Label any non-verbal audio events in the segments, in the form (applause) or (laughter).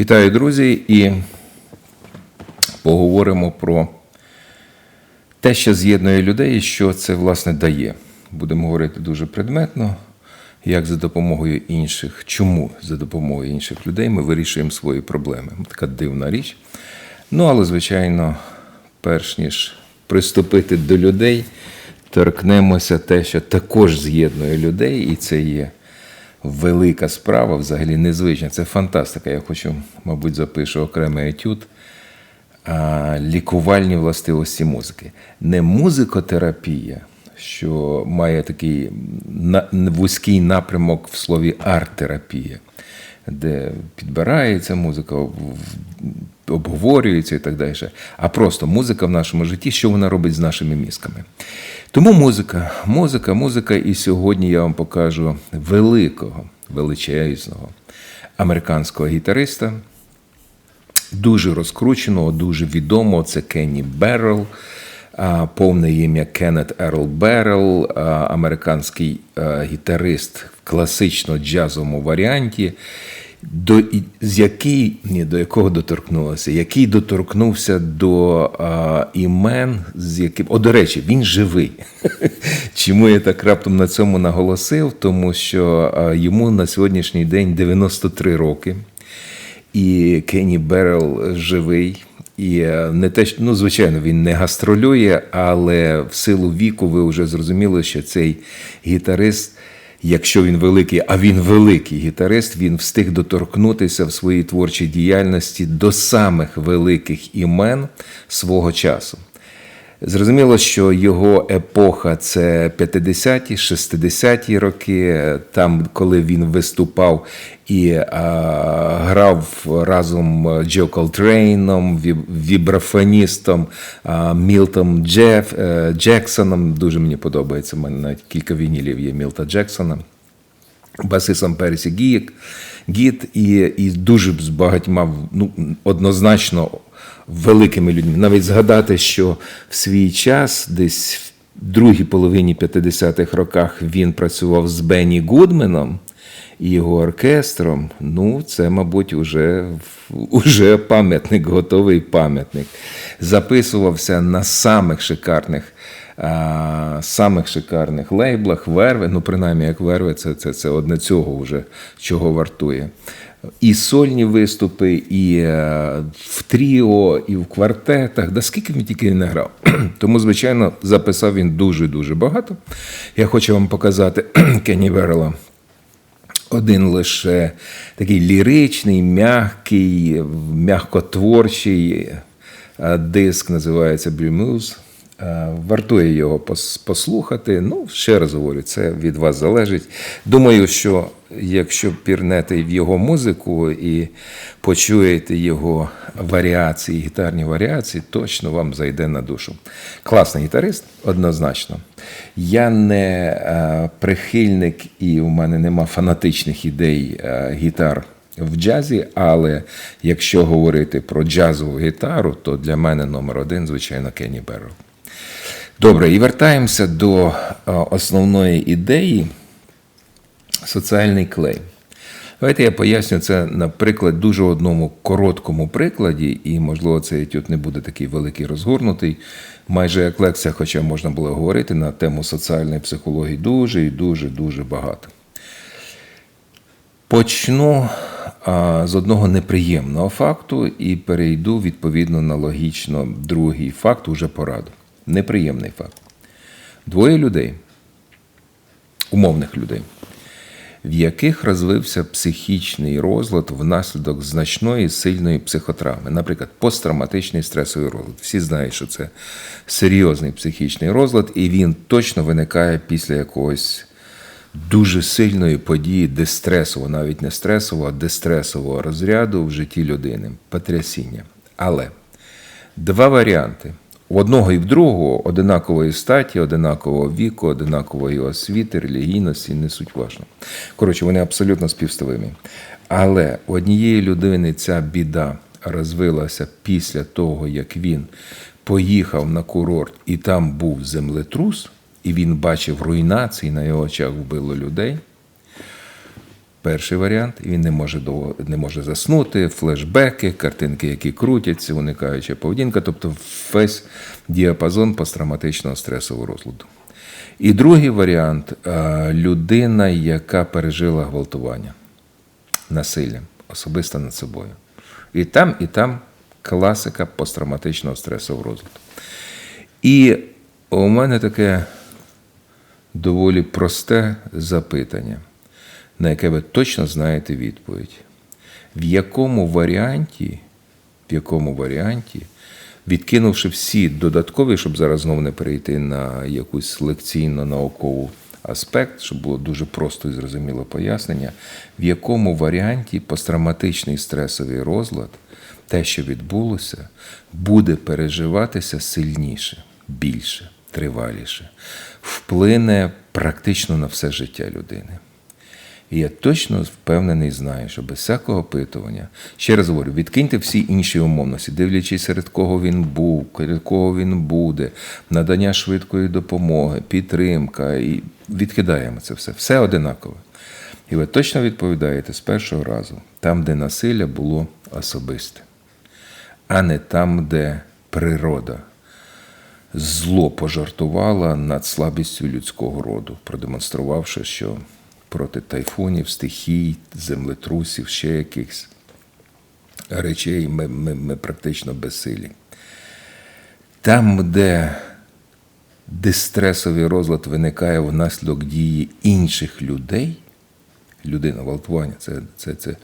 Вітаю, друзі, і поговоримо про те, що з'єднує людей і що це власне дає. Будемо говорити дуже предметно, як за допомогою інших, чому за допомогою інших людей ми вирішуємо свої проблеми. Така дивна річ. Ну, але, звичайно, перш ніж приступити до людей, торкнемося те, що також з'єднує людей, і це є велика справа, взагалі незвична. Це фантастика. Я хочу, мабуть, запишу окремий етюд. Лікувальні властивості музики. Не музикотерапія, що має такий вузький напрямок в слові арт-терапія, де підбирається музика, обговорюється і так далі. А просто музика в нашому житті, що вона робить з нашими мізками. Тому музика, музика, музика, і сьогодні я вам покажу великого, величезного американського гітариста, дуже розкрученого, дуже відомого. Це Кенні Беррел, а, повне ім'я Кеннет Ерл Беррел, американський гітарист в класично-джазовому варіанті. До з який ні, до якого доторкнулося, який доторкнувся до а, імен, з яким о, до речі, він живий. (laughs) Чому я так раптом на цьому наголосив? Тому що а, йому на сьогоднішній день 93 роки і Кенні Беррел живий. І е, не те, ну, звичайно, він не гастролює, але в силу віку ви вже зрозуміли, що цей гітарист, якщо він великий, а він великий гітарист, він встиг доторкнутися в своїй творчій діяльності до самих великих імен свого часу. Зрозуміло, що його епоха це 50-ті, 60-ті роки, там, коли він виступав і а, грав разом Джо Колтрейном, вібрафоністом а, Мілтом Джеф, е, Джексоном. Дуже мені подобається. У мене навіть кілька вінілів є Мілта Джексона басистом Персі Гієк, Гіт і, і дуже з багатьма ну, однозначно великими людьми. Навіть згадати, що в свій час, десь в другій половині 50-х роках, він працював з Бенні Гудменом і його оркестром. Ну, це, мабуть, уже, уже пам'ятник, готовий пам'ятник. Записувався на самих шикарних самих шикарних лейблах, верви, ну принаймні як верви, це, це, це одне цього вже чого вартує. І сольні виступи, і е, в тріо, і в квартетах. Да скільки він тільки не грав. (clears throat) Тому, звичайно, записав він дуже-дуже багато. Я хочу вам показати (clears throat) Кенні Верела один лише такий ліричний, м'який, м'якотворчий е, диск, називається Blue Moose. Е, Вартує його послухати. Ну, ще раз говорю, це від вас залежить. Думаю, що якщо пірнете в його музику і почуєте його варіації, гітарні варіації, точно вам зайде на душу. Класний гітарист, однозначно. Я не е, прихильник і у мене нема фанатичних ідей е, гітар в джазі, але якщо говорити про джазову гітару, то для мене номер один, звичайно, Кенні Беррел. Добре, і вертаємося до е, основної ідеї соціальний клей. Давайте я поясню це на приклад дуже одному короткому прикладі, і, можливо, цей етюд не буде такий великий розгорнутий, майже як лекція, хоча можна було говорити на тему соціальної психології дуже і дуже дуже багато. Почну а, з одного неприємного факту і перейду відповідно на логічно другий факт уже пораду. Неприємний факт. Двоє людей умовних людей, в яких розвився психічний розлад внаслідок значної сильної психотравми, наприклад, посттравматичний стресовий розлад. Всі знають, що це серйозний психічний розлад, і він точно виникає після якогось дуже сильної події дистресового, навіть не стресового, а дистресового розряду в житті людини, потрясіння. Але два варіанти. У одного і в другого одинакової статі, одинакового віку, одинакової освіти, релігійності не суть важно. Коротше, вони абсолютно співставимі. Але у однієї людини ця біда розвилася після того, як він поїхав на курорт і там був землетрус, і він бачив руйнації на його очах вбило людей. Перший варіант, він не може довго не може заснути, флешбеки, картинки, які крутяться, уникаюча поведінка, тобто весь діапазон посттравматичного стресового розладу. І другий варіант е, людина, яка пережила гвалтування, насилля, особисто над собою. І там, і там класика посттравматичного стресового розладу. І у мене таке доволі просте запитання на яке ви точно знаєте відповідь. В якому варіанті, в якому варіанті, відкинувши всі додаткові, щоб зараз знову не перейти на якусь лекційно-наукову аспект, щоб було дуже просто і зрозуміло пояснення, в якому варіанті посттравматичний стресовий розлад, те, що відбулося, буде переживатися сильніше, більше, триваліше, вплине практично на все життя людини. І я точно впевнений, знаю, що без всякого опитування, ще раз говорю, відкиньте всі інші умовності, дивлячись, серед кого він був, серед кого він буде, надання швидкої допомоги, підтримка, і відкидаємо це все. Все одинакове. І ви точно відповідаєте з першого разу, там, де насилля було особисте, а не там, де природа зло пожартувала над слабістю людського роду, продемонструвавши, що проти тайфунів, стихій, землетрусів, ще якихось речей ми, ми, ми практично безсилі. Там, де дистресовий розлад виникає внаслідок дії інших людей, людина гвалтування це, це, це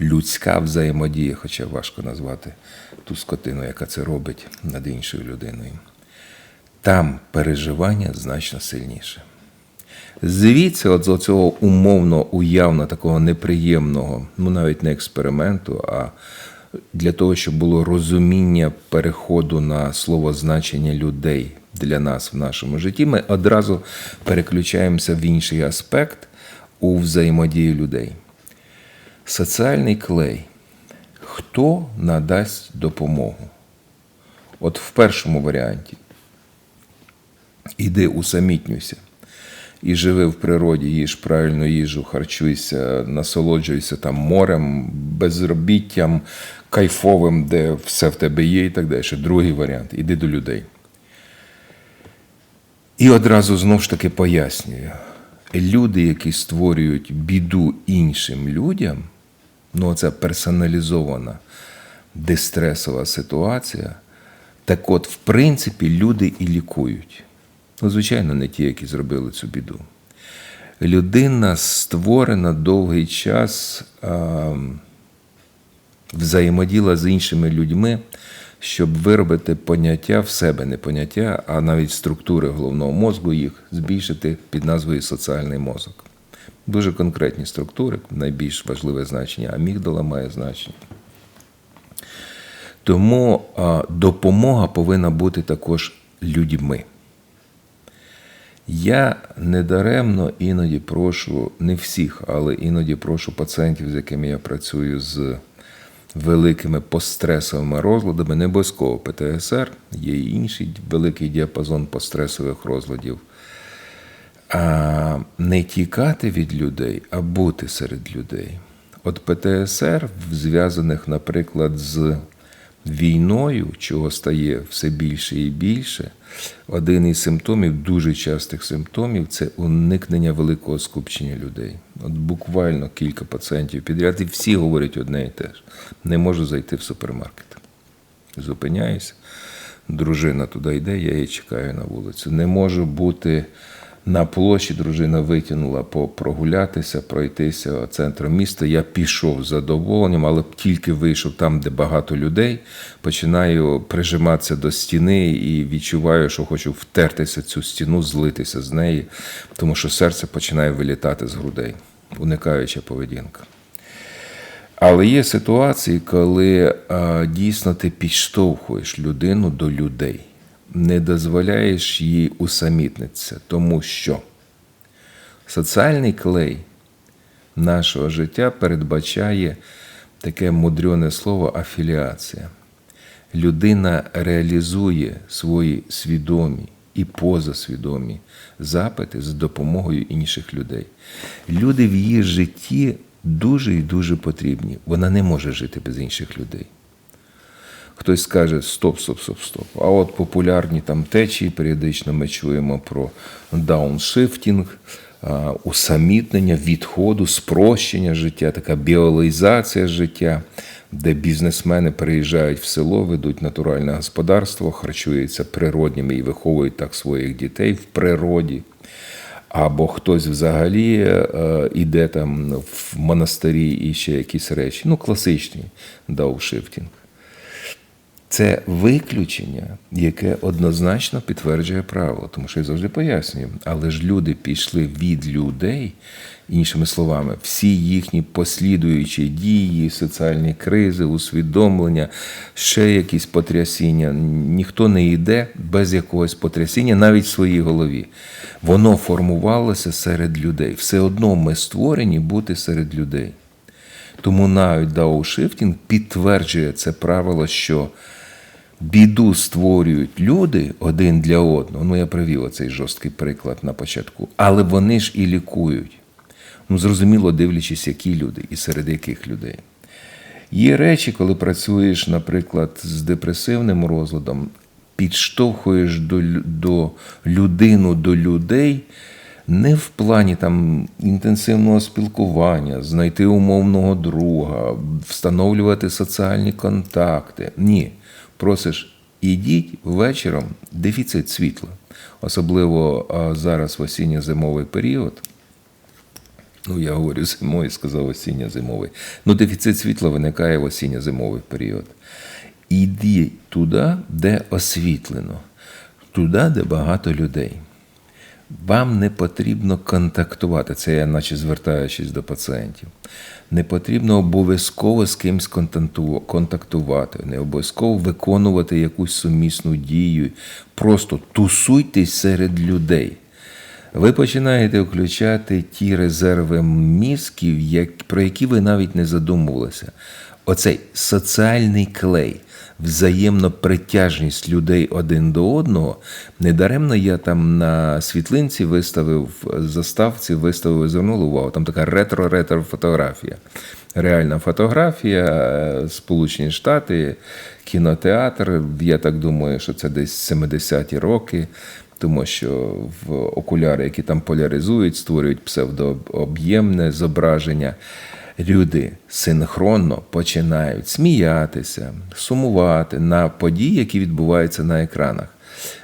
людська взаємодія, хоча важко назвати ту скотину, яка це робить над іншою людиною. Там переживання значно сильніше. Звідси, от з цього умовно уявно такого неприємного, ну навіть не експерименту, а для того, щоб було розуміння переходу на слово значення людей для нас в нашому житті, ми одразу переключаємося в інший аспект у взаємодії людей. Соціальний клей. Хто надасть допомогу? От в першому варіанті іди усамітнюйся і живи в природі, їж правильну їжу, харчуйся, насолоджуйся там морем, безробіттям, кайфовим, де все в тебе є, і так далі. Другий варіант іди до людей. І одразу знову ж таки пояснюю: люди, які створюють біду іншим людям, ну це персоналізована дистресова ситуація. Так от, в принципі, люди і лікують. Ну, звичайно, не ті, які зробили цю біду. Людина створена довгий час а, взаємоділа з іншими людьми, щоб виробити поняття в себе, не поняття, а навіть структури головного мозку їх збільшити під назвою соціальний мозок. Дуже конкретні структури, найбільш важливе значення, амігдала має значення. Тому допомога повинна бути також людьми. Я недаремно іноді прошу, не всіх, але іноді прошу пацієнтів, з якими я працюю з великими постресовими розладами, не обов'язково ПТСР, є і інший великий діапазон постресових розладів. А не тікати від людей, а бути серед людей. От ПТСР, зв'язаних, наприклад, з війною, чого стає все більше і більше, один із симптомів, дуже частих симптомів, це уникнення великого скупчення людей. От буквально кілька пацієнтів підряд, і всі говорять одне і те ж. Не можу зайти в супермаркет. Зупиняюся, дружина туди йде, я її чекаю на вулицю. Не можу бути На площі дружина витягнула прогулятися, пройтися центром міста. Я пішов з задоволенням, але тільки вийшов там, де багато людей, починаю прижиматися до стіни і відчуваю, що хочу втертися цю стіну, злитися з неї, тому що серце починає вилітати з грудей, уникаюча поведінка. Але є ситуації, коли а, дійсно ти підштовхуєш людину до людей, не дозволяєш їй усамітнитися, тому що соціальний клей нашого життя передбачає таке мудрене слово афіліація. Людина реалізує свої свідомі і позасвідомі запити за допомогою інших людей. Люди в її житті дуже і дуже потрібні. Вона не може жити без інших людей. Хтось скаже стоп, стоп, стоп, стоп. А от популярні там течії, періодично ми чуємо про дауншифтінг, усамітнення, відходу, спрощення життя, така біолізація життя, де бізнесмени приїжджають в село, ведуть натуральне господарство, харчуються природніми і виховують так своїх дітей в природі. Або хтось взагалі е, іде там в монастирі і ще якісь речі. Ну, класичний дауншифтінг. Це виключення, яке однозначно підтверджує правило, тому що я завжди пояснюю. Але ж люди пішли від людей, іншими словами, всі їхні послідуючі дії, соціальні кризи, усвідомлення, ще якісь потрясіння. Ніхто не йде без якогось потрясіння, навіть в своїй голові. Воно формувалося серед людей. Все одно ми створені бути серед людей. Тому навіть дауншифтінг підтверджує це правило, що біду створюють люди один для одного. Ну, я привів оцей жорсткий приклад на початку, але вони ж і лікують. Ну, зрозуміло, дивлячись, які люди і серед яких людей. Є речі, коли працюєш, наприклад, з депресивним розладом, підштовхуєш до, до людину, до людей. Не в плані там інтенсивного спілкування, знайти умовного друга, встановлювати соціальні контакти. Ні. Просиш, ідіть вечором дефіцит світла. Особливо зараз в осінньо-зимовий період. Ну, я говорю зимою, сказав осінньо-зимовий. Ну, дефіцит світла виникає в осінньо-зимовий період. Іди туди, де освітлено, туди, де багато людей. Вам не потрібно контактувати, це я наче звертаючись до пацієнтів. Не потрібно обов'язково з контакту- контактувати, не обов'язково виконувати якусь сумісну дію. Просто тусуйтесь серед людей. Ви починаєте включати ті резерви мізків, про які ви навіть не задумувалися. Оцей соціальний клей, взаємна притяжність людей один до одного. Недаремно я там на світлинці виставив заставці, виставив і звернули увагу. Там така ретро-ретро фотографія. Реальна фотографія, е, Сполучені Штати, кінотеатр. Я так думаю, що це десь 70-ті роки тому що в окуляри, які там поляризують, створюють псевдооб'ємне зображення. Люди синхронно починають сміятися, сумувати на події, які відбуваються на екранах.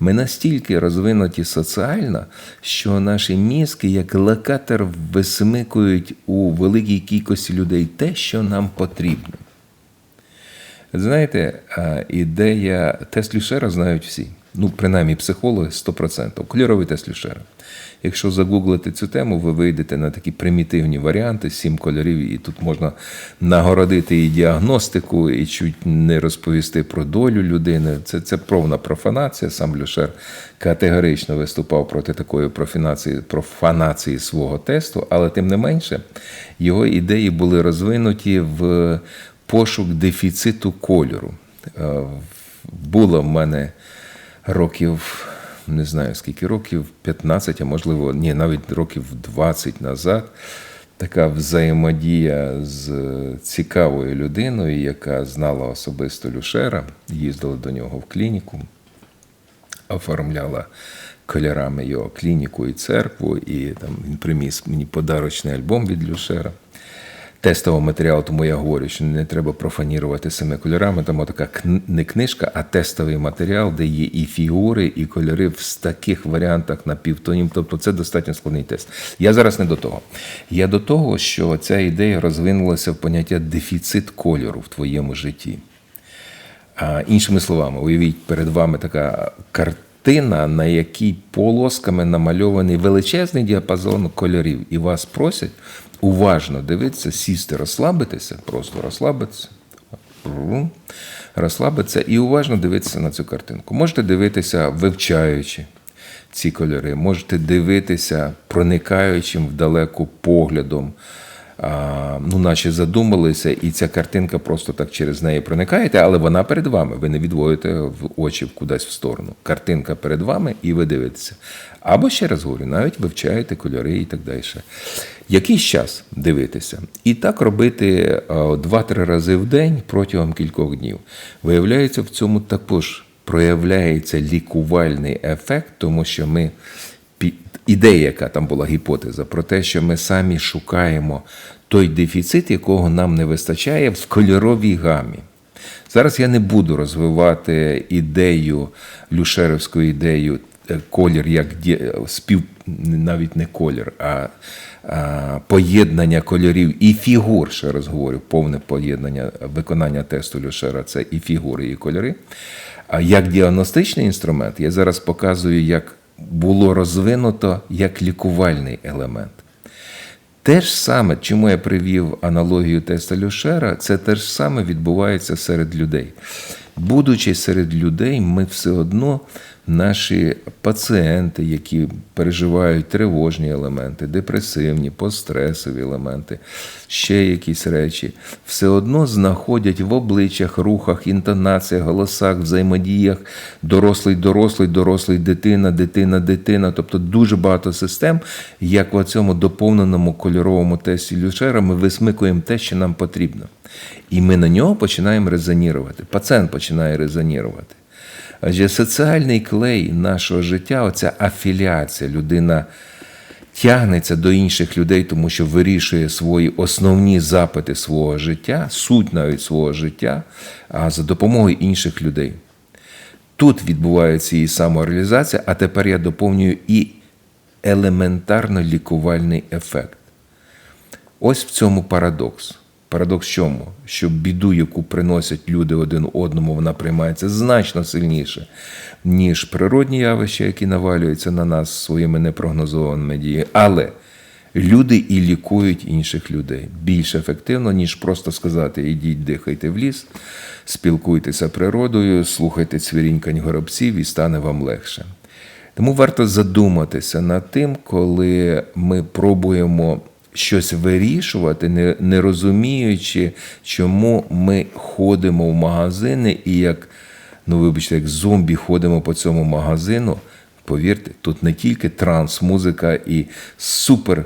Ми настільки розвинуті соціально, що наші мізки, як локатор, висмикують у великій кількості людей те, що нам потрібно. Знаєте, ідея тест Люшера знають всі. Ну, принаймні, психологи 100%. Кольоровий тест Люшера. Якщо загуглити цю тему, ви вийдете на такі примітивні варіанти, сім кольорів, і тут можна нагородити і діагностику, і чуть не розповісти про долю людини. Це, це повна профанація. Сам Люшер категорично виступав проти такої профанації, профанації свого тесту, але тим не менше, його ідеї були розвинуті в пошук дефіциту кольору. Е, Було в мене років, не знаю скільки років, 15, а можливо, ні, навіть років 20 назад. Така взаємодія з цікавою людиною, яка знала особисто Люшера, їздила до нього в клініку, оформляла кольорами його клініку і церкву, і там він приніс мені подарочний альбом від Люшера. Тестового матеріалу, тому я говорю, що не треба профанірувати семи кольорами. Там така не книжка, а тестовий матеріал, де є і фігури, і кольори в таких варіантах на півтонів. Тобто це достатньо складний тест. Я зараз не до того. Я до того, що ця ідея розвинулася в поняття дефіцит кольору в твоєму житті. А, іншими словами, уявіть перед вами така картина, на якій полосками намальований величезний діапазон кольорів, і вас просять уважно дивитися, сісти, розслабитися, просто розслабитися. Розслабитися і уважно дивитися на цю картинку. Можете дивитися, вивчаючи ці кольори, можете дивитися проникаючим вдалеку поглядом, а, ну, наче задумалися, і ця картинка просто так через неї проникаєте, але вона перед вами. Ви не відводите в очі кудись в сторону. Картинка перед вами, і ви дивитеся. Або ще раз говорю, навіть вивчаєте кольори і так далі. Якийсь час дивитися. І так робити а, 2-3 рази в день протягом кількох днів. Виявляється, в цьому також проявляється лікувальний ефект, тому що ми ідея, яка там була гіпотеза, про те, що ми самі шукаємо той дефіцит, якого нам не вистачає в кольоровій гамі. Зараз я не буду розвивати ідею, люшерівську ідею, е, колір як спів, навіть не колір, а поєднання кольорів і фігур, ще раз говорю, повне поєднання виконання тесту Люшера це і фігури, і кольори. А як діагностичний інструмент, я зараз показую, як було розвинуто як лікувальний елемент. Те ж саме, чому я привів аналогію теста Люшера, це те ж саме відбувається серед людей. Будучи серед людей, ми все одно, наші пацієнти, які переживають тривожні елементи, депресивні, постресові елементи, ще якісь речі, все одно знаходять в обличчях, рухах, інтонаціях, голосах, взаємодіях дорослий, дорослий, дорослий, дитина, дитина, дитина. Тобто дуже багато систем, як в цьому доповненому кольоровому тесті Люшера, ми висмикуємо те, що нам потрібно. І ми на нього починаємо резонірувати. Пацієнт починає резонірувати. Адже соціальний клей нашого життя, оця афіліація, людина тягнеться до інших людей, тому що вирішує свої основні запити свого життя, суть навіть свого життя, а за допомогою інших людей. Тут відбувається її самореалізація, а тепер я доповнюю і елементарно лікувальний ефект. Ось в цьому парадокс. Парадокс в чому? Що біду, яку приносять люди один одному, вона приймається значно сильніше, ніж природні явища, які навалюються на нас своїми непрогнозованими діями. Але люди і лікують інших людей більш ефективно, ніж просто сказати: ідіть, дихайте в ліс, спілкуйтеся природою, слухайте цвірінькань горобців і стане вам легше. Тому варто задуматися над тим, коли ми пробуємо щось вирішувати, не, не розуміючи, чому ми ходимо в магазини і як, ну вибачте, як зомбі ходимо по цьому магазину. Повірте, тут не тільки транс, музика і супер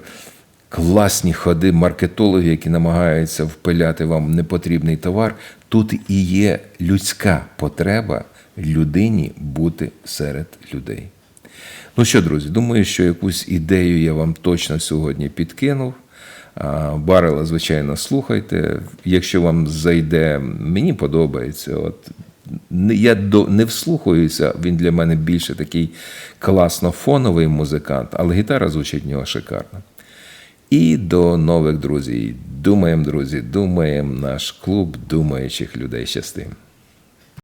класні ходи маркетологів, які намагаються впиляти вам непотрібний товар. Тут і є людська потреба людині бути серед людей. Ну що, друзі, думаю, що якусь ідею я вам точно сьогодні підкинув. Барела, звичайно, слухайте. Якщо вам зайде, мені подобається. От я до, не вслухаюся, він для мене більше такий класно фоновий музикант, але гітара звучить в нього шикарно. І до нових друзів. Думаємо, друзі, думаємо, наш клуб думаючих людей щастим.